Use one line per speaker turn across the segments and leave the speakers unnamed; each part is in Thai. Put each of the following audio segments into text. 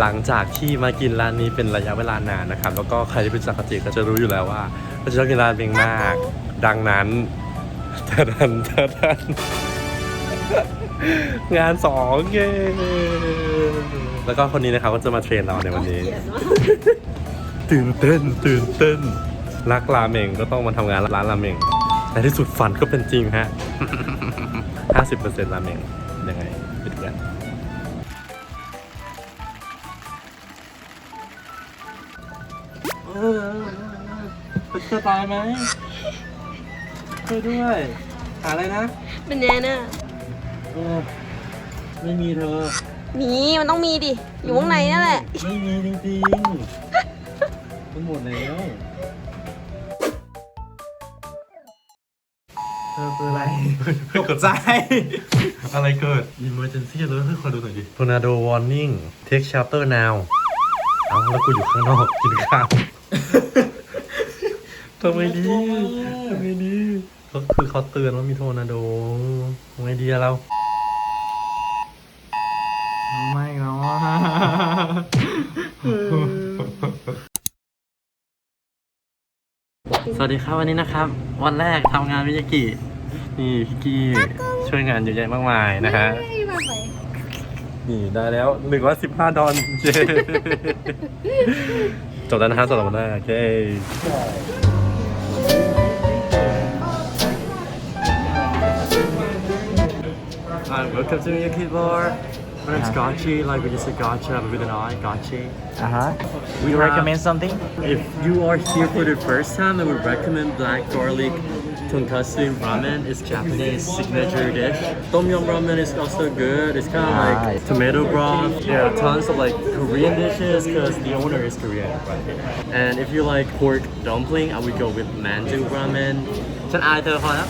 หลังจากที่มากินร้านนี้เป็นระยะเวลานานนะครับ แล้วก็ใครที่เป็นจักรจิก็จะรู้อยู่แล้วว่า เราจะชอบกินราเบงมาก ดังนั้นทะดันทะดันงานสองเย้แล้วก็คนนี้นะครับก็จะมาเทรนเราในวันนี้ ตื่นเต้น ตื่นเต้น รักราเมงก็ต้องมาทำงานร้านราเมงในที่สุดฝันก็เป็นจริงฮะ 50%ราเมงยังไงไปดูกันเออ จะตายไหมช่วยด้วย หาอะไรนะ
เป็นแนน่ะ
เออไม่มีเธอ
มีมันต้องมีดิ อยู่ข้างในนั่นแหละ
ไม่มีจริงๆมันหมดแล้ว เธอคืออะไร
ตกใจ
อะไรเกิด emergency เลยให้คอยดูหน่อยดิ tornado warning take shelter now เอาแล้วกูอยู่ข้างนอกกินข้าว ทำไมดีทำไมดีก็คือเขาเตือนว่ามีโทนาโดทำไมดีอะเรา
ไม่เนาะ
สวัสดีครับวันนี้นะครับ วันแรกทำงานวิยากิ นี่พี่กี้ช่วยงานเยอะแยะมากมายนะฮะ นี่ได้แล้วหนึ่งร้อยสิบห้าดอลเย้จบแล้วนะฮะสำหรับวันแรกโอเค
Hi, welcome to Miyaki Bar. My name's Gachi, like we just said Gacha with an I, Gachi.
Uh huh.
We
You
have-
recommend something?
If you are here for the first time, I would recommend black garlic tonkatsu ramen. It's Japanese signature dish. Tom yum ramen is also good. It's kind of like
Nice.
tomato broth. There are tons of like Korean dishes because the owner is Korean. And if you like pork dumpling, I would go with mandu ramen. ฉันอายเธอพอแล้
ว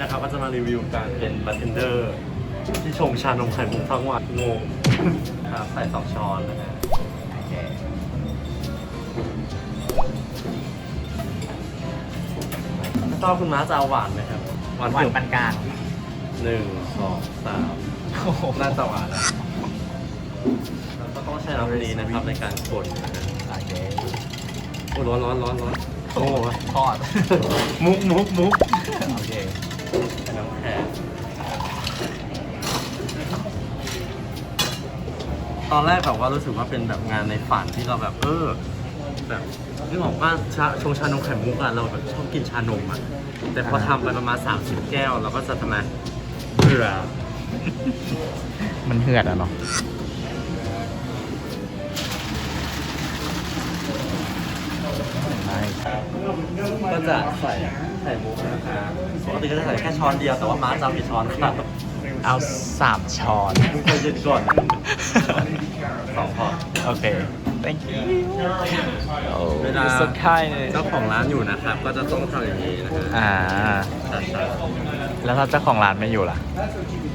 นนี้นะครับก็จะมารีวิวการเป็นบาร์เทนเดอร์ที่ชงชานมไข่มุกทั้งวันงงครับใส่สองช้อนนะฮะไม่ทราบคุณม้าจะเอาหวานไหมครับหวาน
หวาน
เกือบ
ปานกลาง
หนึ่งสองสาม
โอ้โห
น่าจะหวานแล้วแล้วก็ต้องใช้น้ำนี้นะครับในการกดนะฮะ
โอเค
โอ้ร้อนร้อนร้อนร้อนโอ้
ทอด
มุกมุกมุก
โอเค
น้ำแข็งตอนแรกแบบว่ารู้สึกว่าเป็นแบบงานในฝันที่เราแบบเออแบบนึกออกว่าชาชงชานมไข่มุกอะเราแบบชอบกินชานมอะแต่พอทำไปประมาณ 30 แก้วเราก็จะทำไมเบื่อ
มันเหือดอะเนาะ
ก็จะใส่ ไข่มุกนะครับปกติก็จะใส่แค่ช้อนเดียวแต่ว่าม้าจะเอากี่ช้อนครับ
เอาสามช้อน
มึงเคยเย็นก่อนสองพอ
โอเค thank you โอ้
เวลา
สุดท้ายเลย
เจ้าของร้านอยู่นะครับ ก็จะต้องทำอย่างนี้นะฮะ
อ่า
ใช่ใช่
แล้วถ้าเจ้าของร้านไม่อยู่ล่ะ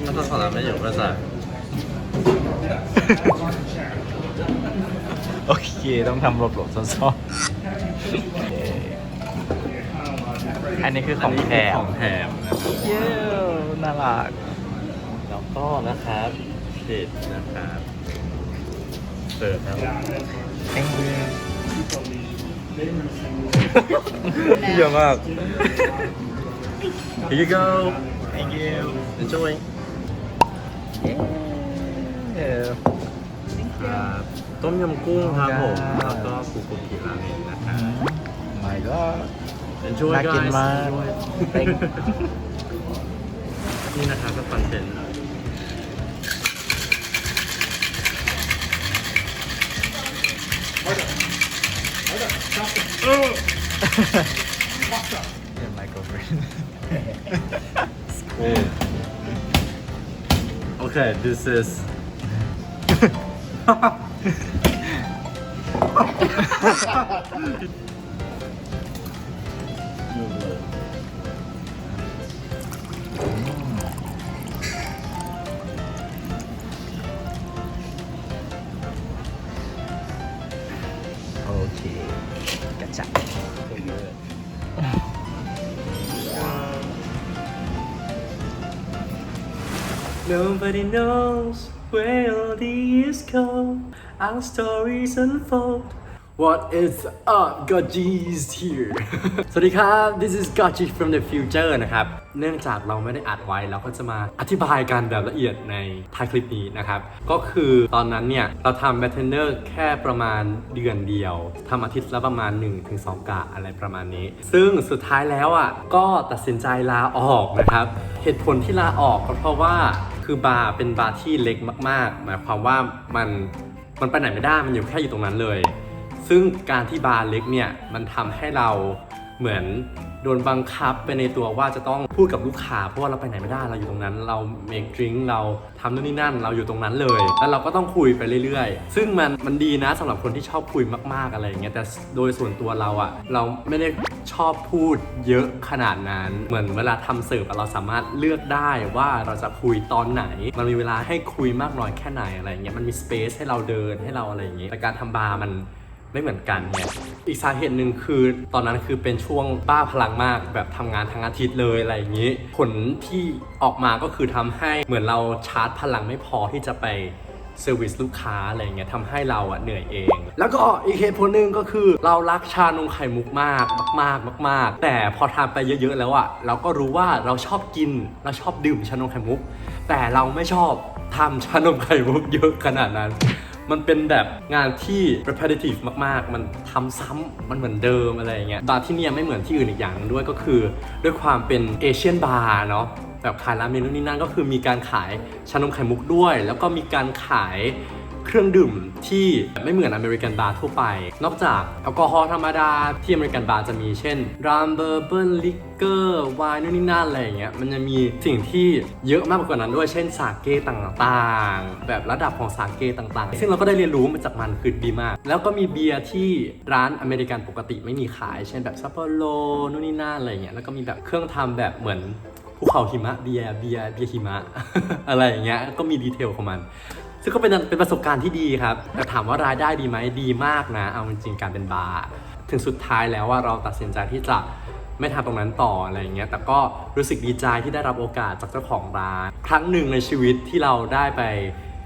ถ้าเจ้าของร้านไม่อยู่ก็จะ
โอเค ต้องทำหลบๆซ่อนๆโอเคอันนี้คือของแถม
ของแถมนะครับ
เย้น่ารัก
แล้วก็นะครับเผ็ดนะครับเสิร์ฟแล้ว
thank you
เยอะมาก Here you go
thank you
enjoy
เย้
ครับต้มยำกุ้งครับผม
ครับ
แล้วก็ฟูกุกิราเมนนะครับ
my god
enjoy
น่ากิน
guys
มาก
enjoy
Thank
นี่นะครับก็คอนเทนต์ครับ
Yeah, my girlfriend
Okay, this is
เคกระจับ
Nobody knows where all these go. Our stories unfold.
What is up Gotchis here สวัสดีครับ this is Gotchi from the future นะครับ เนื่องจากเราไม่ได้อัดไว้ เราก็จะมาอธิบายกันแบบละเอียดในท้ายคลิปนี้นะครับ ก็คือตอนนั้นเนี่ย เราทำ b a t t e n d e r แค่ประมาณเดือนเดียว ทำอาทิตย์ละประมาณ 1-2 กะอะไรประมาณนี้ ซึ่งสุดท้ายแล้วอะ ก็ตัดสินใจลาออกนะครับ เหตุผลที่ลาออกก็เพราะว่าคือบาร์เป็นบาร์ที่เล็กมาก ๆ หมายความว่ามันมันไปไหนไม่ได้ มันอยู่แค่อยู่ตรงนั้นเลย ซึ่งการที่บาร์เล็กเนี่ยมันทำให้เราเหมือนโดนบังคับไปในตัวว่าจะต้องพูดกับลูกค้าเพราะว่าเราไปไหนไม่ได้เราอยู่ตรงนั้น เรา make drink เราทำนู่นนี่นั่น เราอยู่ตรงนั้นเลย แล้วเราก็ต้องคุยไปเรื่อยๆ ซึ่งมันมันดีนะสำหรับคนที่ชอบคุยมากๆอะไรอย่างเงี้ยแต่โดยส่วนตัวเราอะเราไม่ได้ชอบพูดเยอะขนาดนั้น เหมือนเวลาทำเสิร์ฟเราสามารถเลือกได้ว่าเราจะคุยตอนไหน มันมีเวลาให้คุยมากน้อยแค่ไหนอะไรเงี้ยมันมี space ให้เราเดินให้เราอะไรอย่างเงี้ยแต่การทำบาร์มัน ไม่เหมือนกันเนี่ยอีกสาเหตุหนึ่งคือตอนนั้นคือเป็นช่วงบ้าพลังมากแบบทำงานทั้งอาทิตย์เลยอะไรอย่างนี้ ผลที่ออกมาก็คือทำให้เหมือนเราชาร์จพลังไม่พอที่จะไปเซอร์วิสลูกค้าอะไรอย่างเงี้ยทำให้เราอะเหนื่อยเอง แล้วก็อีกเหตุผลหนึ่งก็คือเรารักชานมไข่มุกมากมากๆมากๆแต่พอทานไปเยอะๆแล้วอะเราก็รู้ว่าเราชอบกินเราชอบดื่มชานมไข่มุก แต่เราไม่ชอบทำชานมไข่มุกเยอะขนาดนั้น มันเป็นแบบงานที่ repetitive มากๆ มันทำซ้ำมันเหมือนเดิมอะไรเงี้ยบาร์ที่เนี่ยไม่เหมือนที่อื่นอีกอย่างหนึงด้วยก็คือ ด้วยความเป็นเอเชียนบาร์เนาะแบบขายราเมนนู่นนี่นั่นก็คือมีการขายชานมไข่มุกด้วย แล้วก็มีการขาย เครื่องดื่มที่ไม่เหมือนอเมริกันบาร์ทั่วไป นอกจากแอลกอฮอล์ธรรมดาที่อเมริกันบาร์จะมีเช่นรามเบอร์เบิลลิกเกอร์ไวน์นู่นนี่นั่นอะไรอย่างเงี้ยมันจะมีสิ่งที่เยอะมากกว่านั้นด้วยเช่นสาเกต่างๆ แบบระดับของสาเกต่างๆ ซึ่งเราก็ได้เรียนรู้มาจากมันคือดีมาก แล้วก็มีเบียร์ที่ร้านอเมริกันปกติไม่มีขาย เช่นแบบซัปโปโรนู่นนี่นั่นอะไรอย่างเงี้ยแล้วก็มีแบบเครื่องทำแบบเหมือนภูเขาหิมะเบียร์เบียร์เบียร์หิมะ อะไรอย่างเงี้ยก็มีดีเทลของมัน ซึ่งก็เป็นเป็นประสบการณ์ที่ดีครับแต่ถามว่ารายได้ดีไหมดีมากนะ เอาจริงๆการเป็นบาร์ถึงสุดท้ายแล้วว่าเราตัดสินใจที่จะไม่ทำตรงนั้นต่ออะไรอย่างเงี้ยแต่ก็รู้สึกดีใจที่ได้รับโอกาสจากเจ้าของร้าน ครั้งหนึ่งในชีวิตที่เราได้ไป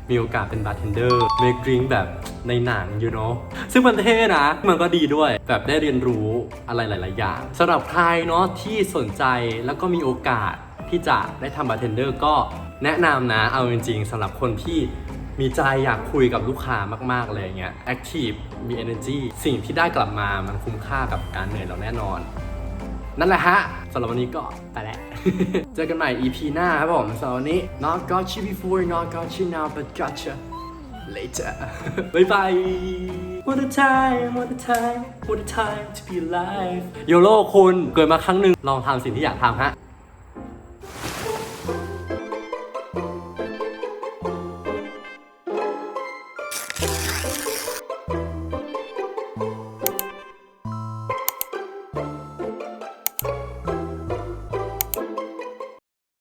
มีโอกาสเป็นบาร์เทนเดอร์เมคดริงแบบในหนัง you know ซึ่งมันเท่นะ มันก็ดีด้วยแบบได้เรียนรู้อะไรหลาย ๆ อย่างสำหรับใครเนาะที่สนใจแล้วก็มีโอกาสที่จะได้ทำบาร์เทนเดอร์ก็แนะนำนะ เอาจริง ๆสำหรับคนที่ มีใจอยากคุยกับลูกค้ามากๆเลยอย่างเงี้ย active มี energy สิ่งที่ได้กลับมามันคุ้มค่ากับการเหนื่อยเราแน่นอน นั่นแหละฮะสำหรับวันนี้ก็ไปแล้ว เจอกันใหม่ EP หน้าครับผมสำหรับวันนี้ not got you before not got you now but gotcha later บายบาย What a time what a time what a time to be alive โยโลคุณเกิดมาครั้งหนึ่งลองทำสิ่งที่อยากทำฮะ